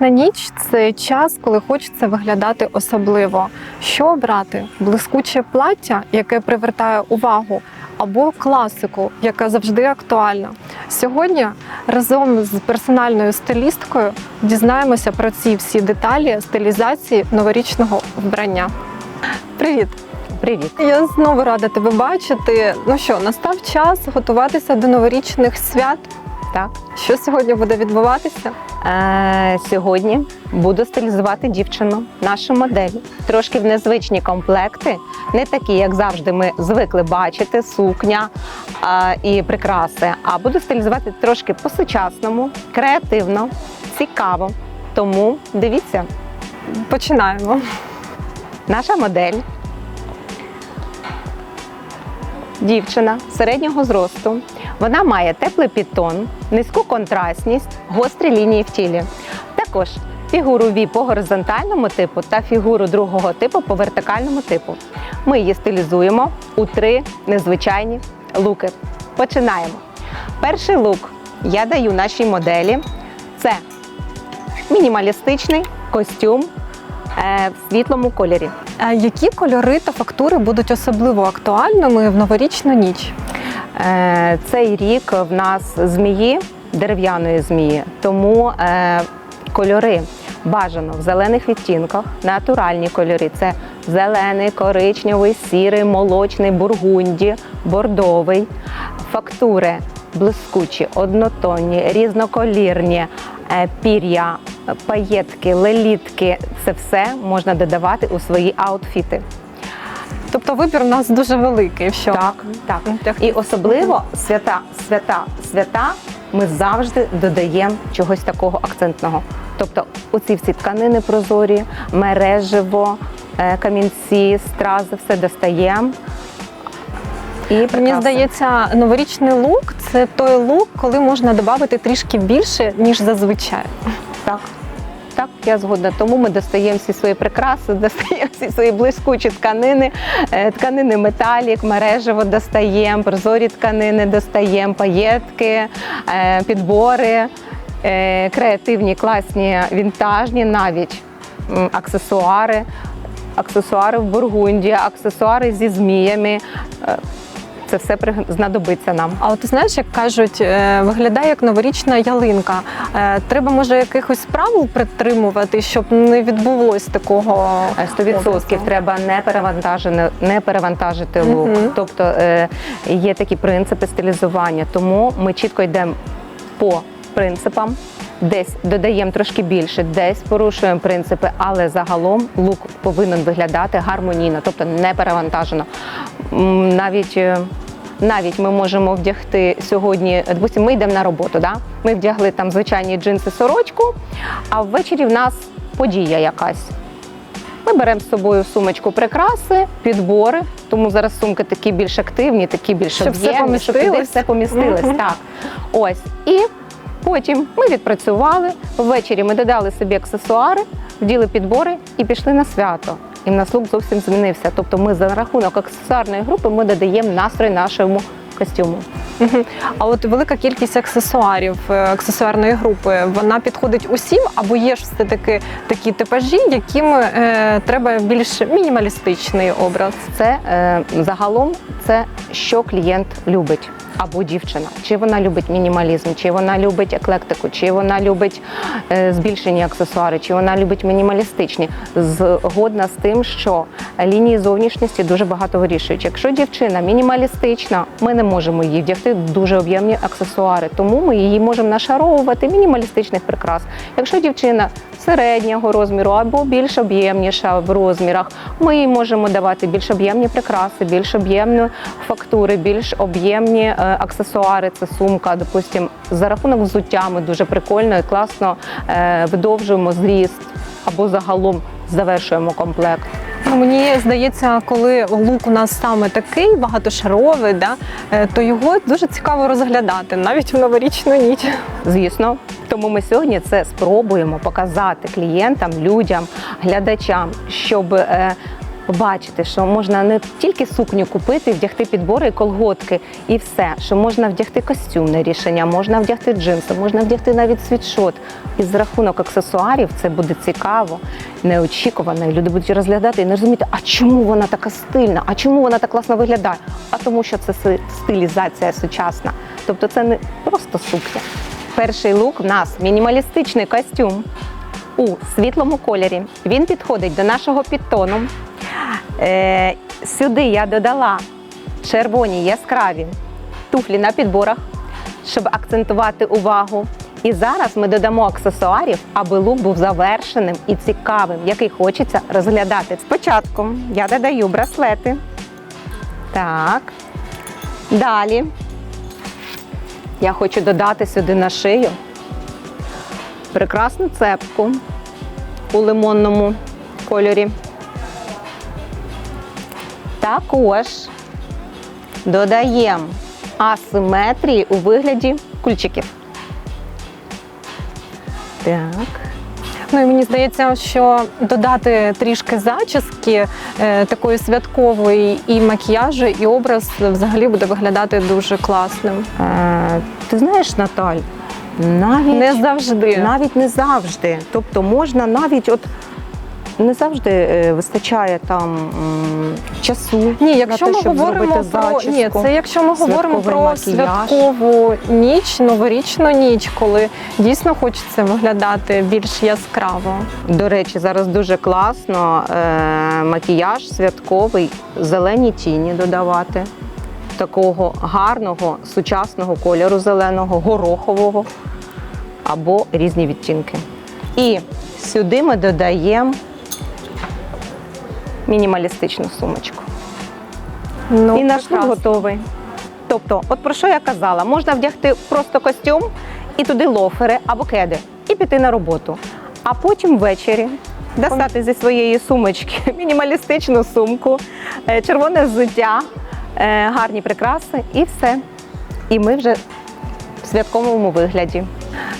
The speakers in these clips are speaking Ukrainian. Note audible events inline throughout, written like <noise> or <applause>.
Новорічна ніч це час, коли хочеться виглядати особливо. Що обрати? Блискуче плаття, яке привертає увагу, або класику, яка завжди актуальна. Сьогодні разом з персональною стилісткою дізнаємося про ці всі деталі стилізації новорічного вбрання. Привіт! Привіт. Я знову рада тебе бачити. Ну що, настав час готуватися до новорічних свят. Так Що сьогодні буде відбуватися? е, сьогодні буду стилізувати дівчину, нашу модель. Трошки в незвичні комплекти, не такі, як завжди, ми звикли бачити, сукня е, і прикраси. А буду стилізувати трошки по-сучасному, креативно, цікаво. Тому дивіться, Починаємо. наша модель. Дівчина середнього зросту. Вона має теплий підтон, низьку контрастність, гострі лінії в тілі. Також фігуру V по горизонтальному типу та фігуру другого типу по вертикальному типу. Ми її стилізуємо у три незвичайні луки. Починаємо. Перший лук я даю нашій моделі. Це мінімалістичний костюм в світлому кольорі. Які кольори та фактури будуть особливо актуальними в новорічну ніч? Е, Цей рік в нас змії, дерев'яної змії, тому е, кольори бажано в зелених відтінках, натуральні кольори це зелений, коричневий, сірий, молочний, бургунді, бордовий, фактури блискучі, однотонні, різноколірні, е, пір'я, паєтки, лелітки це все можна додавати у свої аутфіти. Тобто вибір у нас дуже великий. що? Так, так. І особливо свята, свята, свята ми завжди додаємо чогось такого акцентного. Тобто оці всі тканини прозорі, мережево, е, камінці, стрази, все достаємо. І Мені здається, новорічний лук це той лук, коли можна додати трішки більше, ніж зазвичай. Так. Так, я згодна. Тому ми достаємо всі свої прикраси, <laughs> достаємо всі свої блискучі тканини, е, тканини металік, мережево достаємо, прозорі тканини достаємо, паєтки, е, підбори, е, креативні, класні, вінтажні, навіть аксесуари, аксесуари в Бургунді, аксесуари зі зміями. Е, Це все знадобиться нам. А от ти знаєш, як кажуть, е, виглядає як новорічна ялинка. Е, Треба може якихось правил притримувати, щоб не відбулось такого. 100% треба не перевантажити, не перевантажити лук. Мгм. Тобто е, є такі принципи стилізування, тому ми чітко йдемо по принципам. Десь додаємо трошки більше, десь порушуємо принципи, але загалом лук повинен виглядати гармонійно, тобто не перевантажено. Навіть е, навіть ми можемо вдягти сьогодні, допустимо, ми йдемо на роботу, да? ми вдягли там звичайні джинси сорочку, а ввечері в нас подія якась. Ми беремо з собою сумочку прикраси, підбори, тому зараз сумки такі більш активні, такі більш Щоб все об'ємні, щоб туди все помістилось. Мгм. Так. Ось. І потім ми відпрацювали. Ввечері ми додали собі аксесуари, вділи підбори і пішли на свято. І в нас лук зовсім змінився. Тобто ми за рахунок аксесуарної групи ми додаємо настрой нашому костюму. А от велика кількість аксесуарів е, аксесуарної групи вона підходить усім, або є ж все таки такі типажі, яким е, треба більш мінімалістичний образ. Це е, загалом це що клієнт любить. Або дівчина, чи вона любить мінімалізм, чи вона любить еклектику, чи вона любить е, збільшені аксесуари, чи вона любить мінімалістичні. Згодна з тим, що лінії зовнішності дуже багато вирішують. Якщо дівчина мінімалістична, ми не можемо їй вдягти дуже об'ємні аксесуари, тому ми її можемо нашаровувати мінімалістичних прикрас. Якщо дівчина середнього розміру або більш об'ємніша в розмірах, ми їй можемо давати більш об'ємні прикраси, більш об'ємні фактури, більш об'ємні е, аксесуари. Це сумка, допустим, за рахунок взуття ми дуже прикольно і класно е, видовжуємо зріст або загалом завершуємо комплект. Ну, мені здається, коли лук у нас саме такий багатошаровий, да, е, то його дуже цікаво розглядати навіть в новорічну ніч. Звісно, тому ми сьогодні це спробуємо показати клієнтам, людям, глядачам, щоб е, побачити, що можна не тільки сукню купити, вдягти підбори і колготки, і все, що можна вдягти костюмне рішення, можна вдягти джинси, можна вдягти навіть світшот. І за рахунок аксесуарів це буде цікаво, неочікувано. І люди будуть розглядати і не розуміти, а чому вона така стильна, а чому вона так класно виглядає? А тому, що це стилізація сучасна. Тобто це не просто сукня. Перший лук в нас мінімалістичний костюм у світлому кольорі. Він підходить до нашого підтону. Е, сюди я додала червоні яскраві туфлі на підборах, щоб акцентувати увагу. І зараз ми додамо аксесуарів, аби лук був завершеним і цікавим, який хочеться розглядати. Спочатку я додаю браслети. Так. Далі я хочу додати сюди на шию прекрасну цепку у лимонному кольорі. Також додаємо асиметрії у вигляді кульчиків. Так. Ну і мені здається, що додати трішки зачіски е, такої святкової і макіяжу, і образ взагалі буде виглядати дуже класним. Е, ти знаєш, Наталь, навіть Не завжди. Навіть не завжди. Тобто можна навіть от не завжди е, вистачає там часу. Ні, якщо на те, ми щоб говоримо про зачіску. ні, це якщо ми говоримо про макіяж. святкову ніч, новорічну ніч, коли дійсно хочеться виглядати більш яскраво. До речі, зараз дуже класно е, макіяж святковий, зелені тіні додавати. Такого гарного сучасного кольору зеленого, горохового або різні відтінки. І сюди ми додаємо мінімалістичну сумочку. Ну, і наш лук готовий. Тобто, от про що я казала, можна вдягти просто костюм і туди лофери або кеди, і піти на роботу. А потім ввечері достати зі своєї сумочки <laughs> мінімалістичну сумку, е, червоне взуття, гарні прикраси і все. І ми вже в святковому вигляді.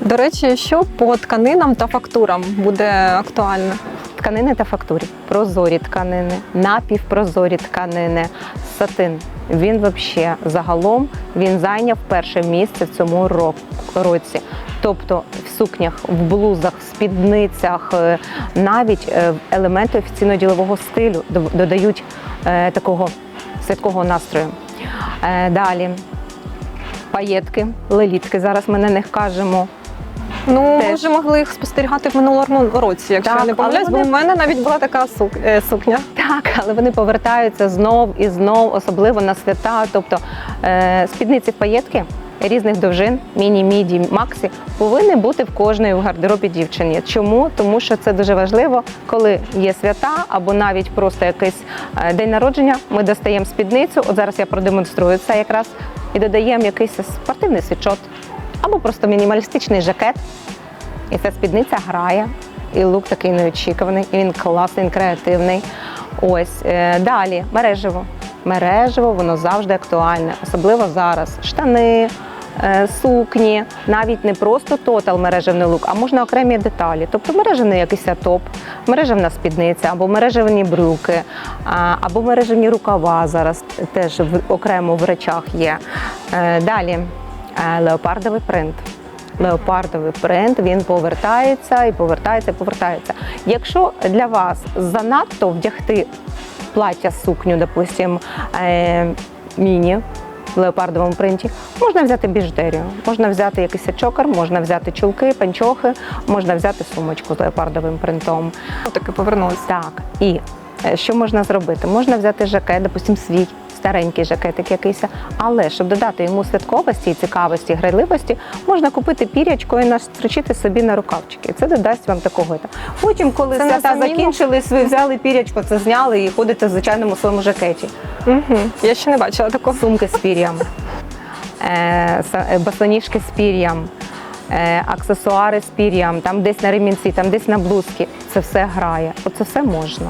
До речі, що по тканинам та фактурам буде актуально? Тканини та фактурі, прозорі тканини, напівпрозорі тканини, сатин. Він взагалі загалом він зайняв перше місце в цьому році. Тобто в сукнях, в блузах, спідницях, е, навіть е, елементи офіційно-ділового стилю додають е, такого святкового настрою. Е, Далі паєтки, лелітки. Зараз ми на них кажемо. Ну, ми вже могли їх спостерігати в минулому році, якщо Так, я не помиляюсь, бо в мене навіть була така сук- е, сукня. Так, але вони повертаються знов і знов, особливо на свята. Тобто е, спідниці паєтки різних довжин, міні, міді, максі, повинні бути в кожної в гардеробі дівчині. Чому? Тому що це дуже важливо, коли є свята або навіть просто якийсь е, день народження. Ми достаємо спідницю. От зараз я продемонструю це якраз і додаємо якийсь спортивний світшот або просто мінімалістичний жакет. І ця спідниця грає, і лук такий неочікуваний, і він класний, він креативний. Ось е, далі мережево. Мережево воно завжди актуальне, особливо зараз. Штани, е, сукні, навіть не просто тотал мережевний лук, а можна окремі деталі. Тобто мережевний якийсь топ, мережевна спідниця, або мережевні брюки, або мережевні рукава зараз теж окремо в речах є. Е, Далі е, леопардовий принт леопардовий принт, він повертається і повертається, і повертається. Якщо для вас занадто вдягти плаття, сукню, допустим, е, міні в леопардовому принті, можна взяти біжутерію, можна взяти якийсь чокер, можна взяти чулки, панчохи, можна взяти сумочку з леопардовим принтом. Таки повернулися. Так, і е, що можна зробити? Можна взяти жакет, допустим, свій старенький жакетик якийсь, але щоб додати йому святковості і цікавості, грайливості, можна купити пірячко і настрочити собі на рукавчики. Це додасть вам такого. Потім, коли Це свята закінчились, ви взяли пірячко, це зняли і ходите в звичайному своєму жакеті. Угу. Я ще не бачила такого. Сумки з пір'ям, е, е, басоніжки з пір'ям. е, Аксесуари з пір'ям, там десь на ремінці, там десь на блузки. Це все грає. Оце все можна.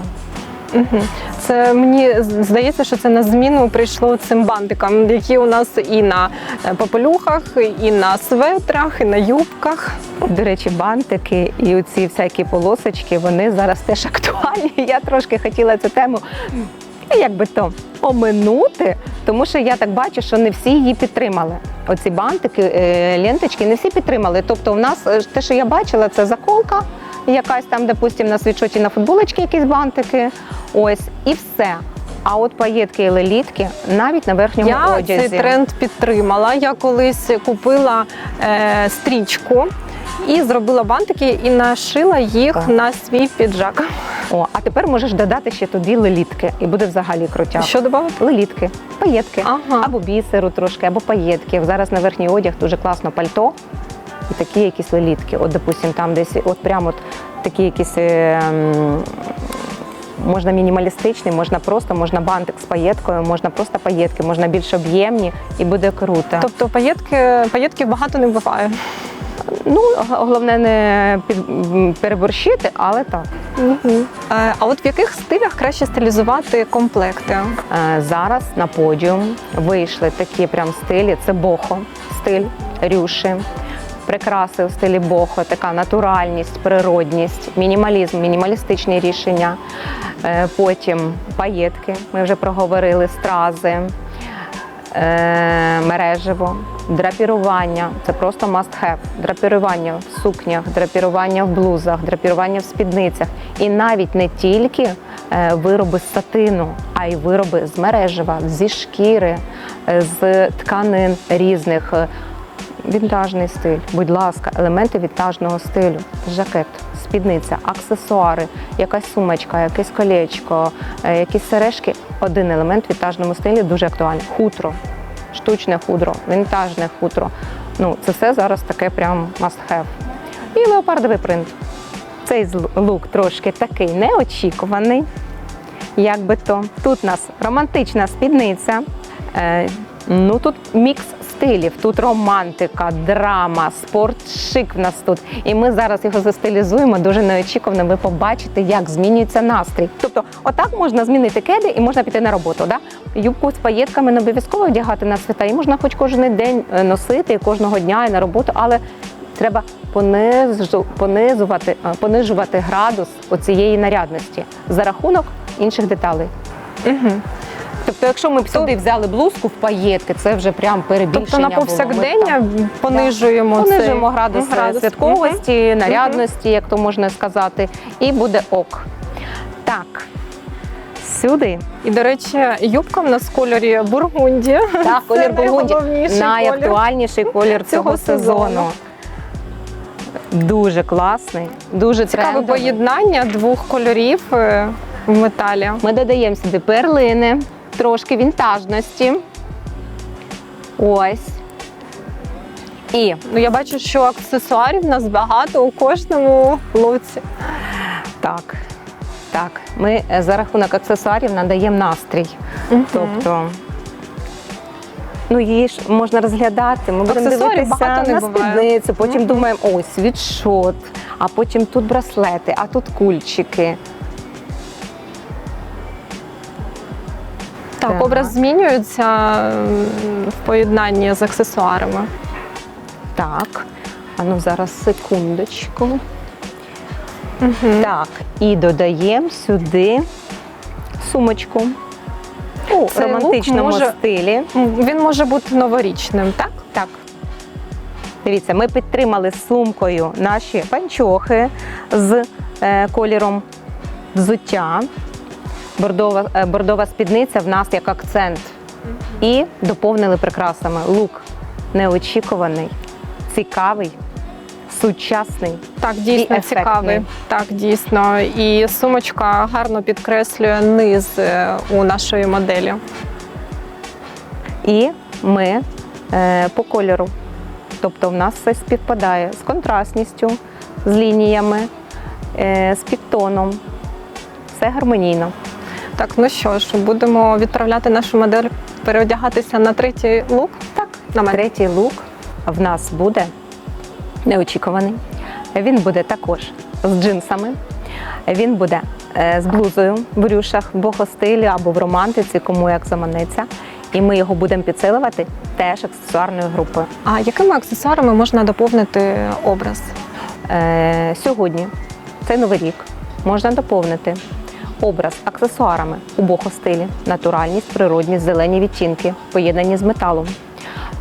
Це мені здається, що це на зміну прийшло цим бантикам, які у нас і на е, попелюхах, і на светрах, і на юбках. До речі, бантики і оці всякі полосочки, вони зараз теж актуальні. <laughs> Я трошки хотіла цю тему ну, як би то оминути, тому що я так бачу, що не всі її підтримали. Оці бантики, е, ленточки, не всі підтримали. Тобто, в нас е, те, що я бачила, це заколка, якась там, допустим, на світшоті на футболочки якісь бантики. Ось і все. А от паєтки і лелітки навіть на верхньому Я одязі. цей тренд підтримала. Я колись купила е, стрічку і зробила бантики і нашила їх Так. на свій піджак. О, а тепер можеш додати ще туди лелітки, і буде взагалі крутяк. Що додати? Лелітки, паєтки. Ага. Або бісеру трошки, або паєтки. Зараз на верхній одяг дуже класно пальто і такі якісь лелітки. От, допустим, там десь от прямо от такі якісь. е, Можна мінімалістичний, можна просто, можна бантик з паєткою, можна просто паєтки, можна більш об'ємні і буде круто. Тобто паєтки, паєтків багато не буває. ну, головне не переборщити, але так. Угу. А от в яких стилях краще стилізувати комплекти? Е, Зараз на подіум вийшли такі прям стилі. Це бохо, стиль рюші, прикраси у стилі бохо, така натуральність, природність, мінімалізм, мінімалістичні рішення. Е, Потім паєтки, ми вже проговорили, стрази, е, мережево, драпірування. Це просто must have. Драпірування в сукнях, драпірування в блузах, драпірування в спідницях. І навіть не тільки е, вироби з сатину, а й вироби з мережева, зі шкіри, з тканин різних. Вінтажний стиль, будь ласка, елементи вінтажного стилю, жакет, спідниця, аксесуари, якась сумочка, якесь колечко, е, якісь сережки. Один елемент в вінтажному стилі дуже актуальний. Хутро, штучне хутро, вінтажне хутро. Ну, це все зараз таке прям must have. І леопардовий принт. Цей лук трошки такий неочікуваний. Як би то. Тут у нас романтична спідниця. Е, ну тут мікс стилів. Тут романтика, драма, спорт, шик в нас тут. І ми зараз його застилізуємо дуже неочікувано. Ви побачите, як змінюється настрій. Тобто, отак можна змінити кеди і можна піти на роботу. Да? Юбку з паєтками не обов'язково одягати на свята. І можна хоч кожен день е, носити, кожного дня і на роботу, але треба понизу, понизувати, е, понижувати градус оцієї нарядності за рахунок інших деталей. Угу. Тобто, якщо ми б сюди взяли блузку в паєтки, це вже прям перебільшення. Тобто на було. Ми повсякдення там понижуємо, цей градус, градус. святковості, нарядності, як то можна сказати, і буде ок. Так, сюди. І, до речі, юбка в нас в кольорі бургунді. Так, <laughs> колір Бургунді найголовніший найактуальніший колір <laughs> цього, цього сезону. сезону. Дуже класний, дуже Цікаве трендовий. поєднання двох кольорів е, в металі. Ми додаємо сюди перлини, трошки вінтажності. Ось. І Ну, я бачу, що аксесуарів в нас багато у кожному луці. так, так, ми е, за рахунок аксесуарів надаємо настрій. Тобто, ну її ж можна розглядати. Ми будемо Аксесуарів дивитися багато на спідницю, потім Мгм. думаємо, ой, світшот, а потім тут браслети, а тут кульчики. Так, образ змінюється в поєднанні з аксесуарами. Так, а ну зараз секундочку. Так, і додаємо сюди сумочку у Цей лук романтичному може- стилі. Він може бути новорічним, так? Так. Дивіться, ми підтримали сумкою наші панчохи з е, кольором взуття. Бордова, е, бордова спідниця в нас як акцент. І доповнили прикрасами. Лук неочікуваний, цікавий, сучасний. Так, дійсно І цікавий. Так, дійсно. І сумочка гарно підкреслює низ е, у нашої моделі. І ми е, по кольору. Тобто в нас все співпадає з контрастністю, з лініями, е, з підтоном. Все гармонійно. Так, ну що ж, будемо відправляти нашу модель переодягатися на третій лук. Так, На мене. третій лук в нас буде неочікуваний. Він буде також з джинсами. Він буде е, з блузою в рюшах, в бохостилі або в романтиці, кому як заманеться. І ми його будемо підсилювати теж аксесуарною групою. А якими аксесуарами можна доповнити образ? Е, сьогодні, цей новий рік, можна доповнити образ аксесуарами у бохостилі, натуральність, природність, зелені відтінки, поєднані з металом.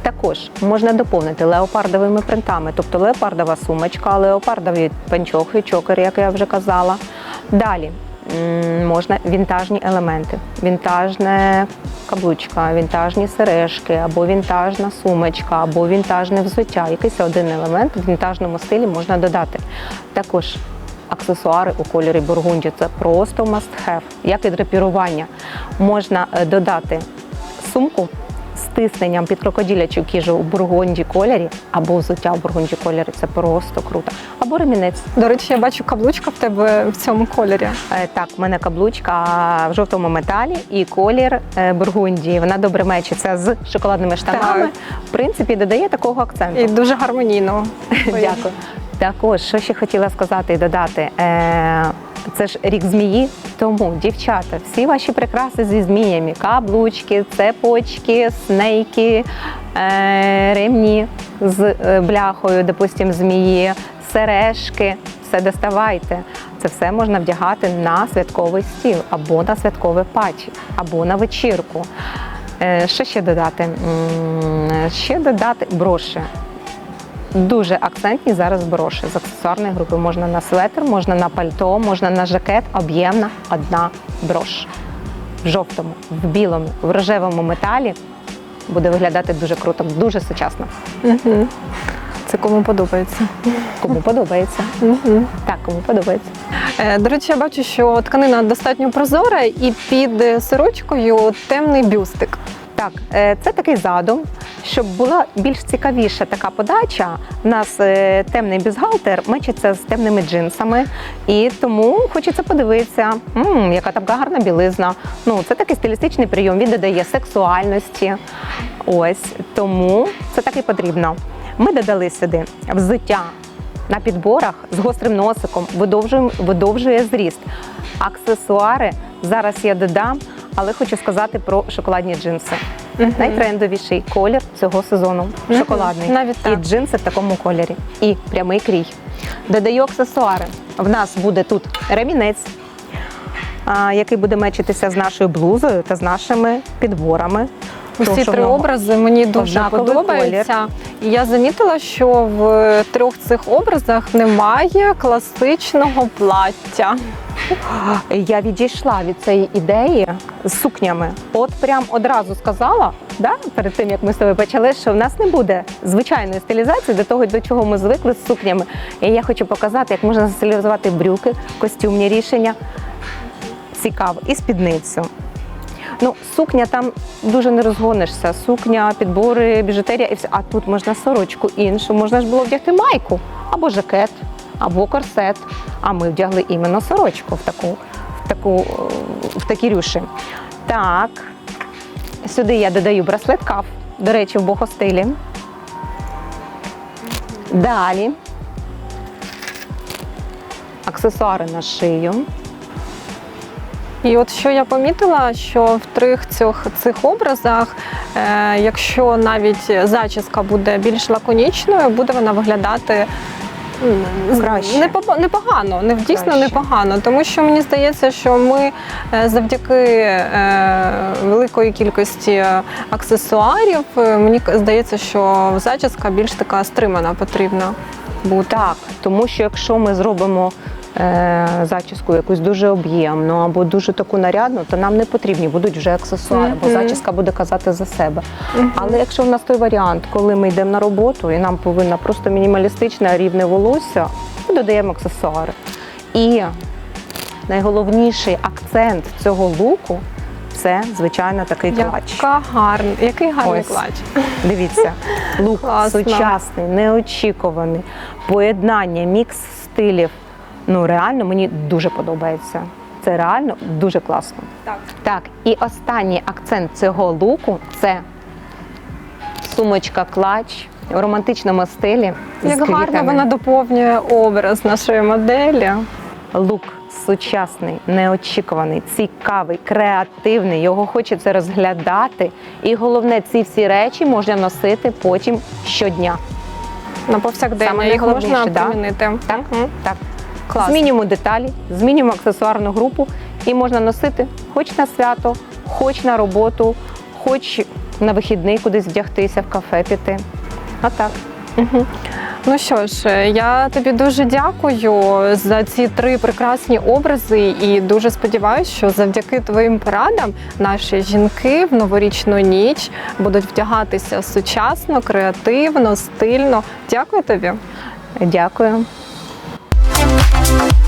Також можна доповнити леопардовими принтами, тобто леопардова сумочка, леопардові панчохи, чокери, як я вже казала. Далі можна вінтажні елементи, вінтажна каблучка, вінтажні сережки, або вінтажна сумочка, або вінтажне взуття. Якийсь один елемент в вінтажному стилі можна додати. Також аксесуари у кольорі бургунді це просто must have. Як і драпірування. Можна е, додати сумку з тисненням під крокодилячу кіжу у бургунді кольорі, або взуття у бургунді кольорі. Це просто круто. Або ремінець. До речі, я бачу каблучка в тебе в цьому кольорі. Е, Так, в мене каблучка в жовтому металі і колір е, бургунді. Вона добре мечиться з шоколадними штанами. Так. В принципі, додає такого акценту. І дуже гармонійно. <laughs> Дякую. Також, що ще хотіла сказати і додати. Е, це ж рік змії, тому дівчата, всі ваші прикраси зі зміями, каблучки, цепочки, снейки, е, ремні з е, бляхою, допустим, змії, сережки, все доставайте. Це все можна вдягати на святковий стіл, або на святкове паті, або на вечірку. Е, Що ще додати? Ще додати броші. Дуже акцентні зараз броші з аксесуарної групи. Можна на светр, можна на пальто, можна на жакет. Об'ємна одна брош. В жовтому, в білому, в рожевому металі буде виглядати дуже круто, дуже сучасно. Угу. Це кому подобається. Кому подобається. Угу. Так, кому подобається. Е, До речі, я бачу, що тканина достатньо прозора, і під сорочкою темний бюстик. Так, е, це такий задум, щоб була більш цікавіша така подача. У нас е, темний бюстгальтер мечиться з темними джинсами, і тому хочеться подивитися, м, яка там гарна білизна. Ну, це такий стилістичний прийом, він додає сексуальності. Ось тому це так і потрібно. Ми додали сюди взуття на підборах з гострим носиком, видовжує, видовжує зріст. Аксесуари зараз я додам, але хочу сказати про шоколадні джинси. Найтрендовіший колір цього сезону Мгм. шоколадний. Навіть І джинси в такому кольорі. І прямий крій. Додаю аксесуари. В нас буде тут ремінець, який буде мечитися з нашою блузою та з нашими підборами. Усі три образи мені дуже однаковий подобаються. І я замітила, що в трьох цих образах немає класичного плаття. Я відійшла від цієї ідеї з сукнями. От прям одразу сказала, да, перед тим як ми з тобою почали, що в нас не буде звичайної стилізації до того, до чого ми звикли з сукнями. І я хочу показати, як можна стилізувати брюки, костюмні рішення. Цікаво, і спідницю. Ну, сукня там дуже не розгонишся. Сукня, підбори, біжутерія і все. А тут можна сорочку іншу, можна ж було вдягти майку або жакет, або корсет. А ми вдягли іменно сорочку в таку, в таку, в такі рюші. Так, сюди я додаю браслет каф, до речі, в бохостилі. Далі. Аксесуари на шию. І от що я помітила, що в трьох цих, цих образах, е, якщо навіть зачіска буде більш лаконічною, буде вона виглядати Краще. непо- непогано, не дійсно Краще. непогано. Тому що мені здається, що ми е, завдяки е, великої кількості аксесуарів, е, мені к- здається, що зачіска більш така стримана потрібна бути. Так, тому що якщо ми зробимо зачіску якусь дуже об'ємну або дуже таку нарядну, то нам не потрібні будуть вже аксесуари, бо зачіска буде казати за себе. Але якщо в нас той варіант, коли ми йдемо на роботу і нам повинна просто мінімалістичне рівне волосся, ми додаємо аксесуари. І найголовніший акцент цього луку це, звичайно, такий клач. Яка гарна, який гарний Ось. клач. <laughs> Дивіться, лук Класно. сучасний, неочікуваний, поєднання, мікс стилів. Ну реально мені дуже подобається. Це реально дуже класно. Так. Так, і останній акцент цього луку це сумочка клач в романтичному стилі. з Як гарно квітами. вона доповнює образ нашої моделі. Лук сучасний, неочікуваний, цікавий, креативний. Його хочеться розглядати. І головне, ці всі речі можна носити потім щодня. На повсякдення Саме їх можна примінити. Так, так. Клас. Змінюємо деталі, змінюємо аксесуарну групу і можна носити хоч на свято, хоч на роботу, хоч на вихідний кудись вдягтися в кафе піти. А так. Мгм. Ну що ж, е, я тобі дуже дякую за ці три прекрасні образи, і дуже сподіваюся, що завдяки твоїм порадам наші жінки в новорічну ніч будуть вдягатися сучасно, креативно, стильно. Дякую тобі. Дякую. Thank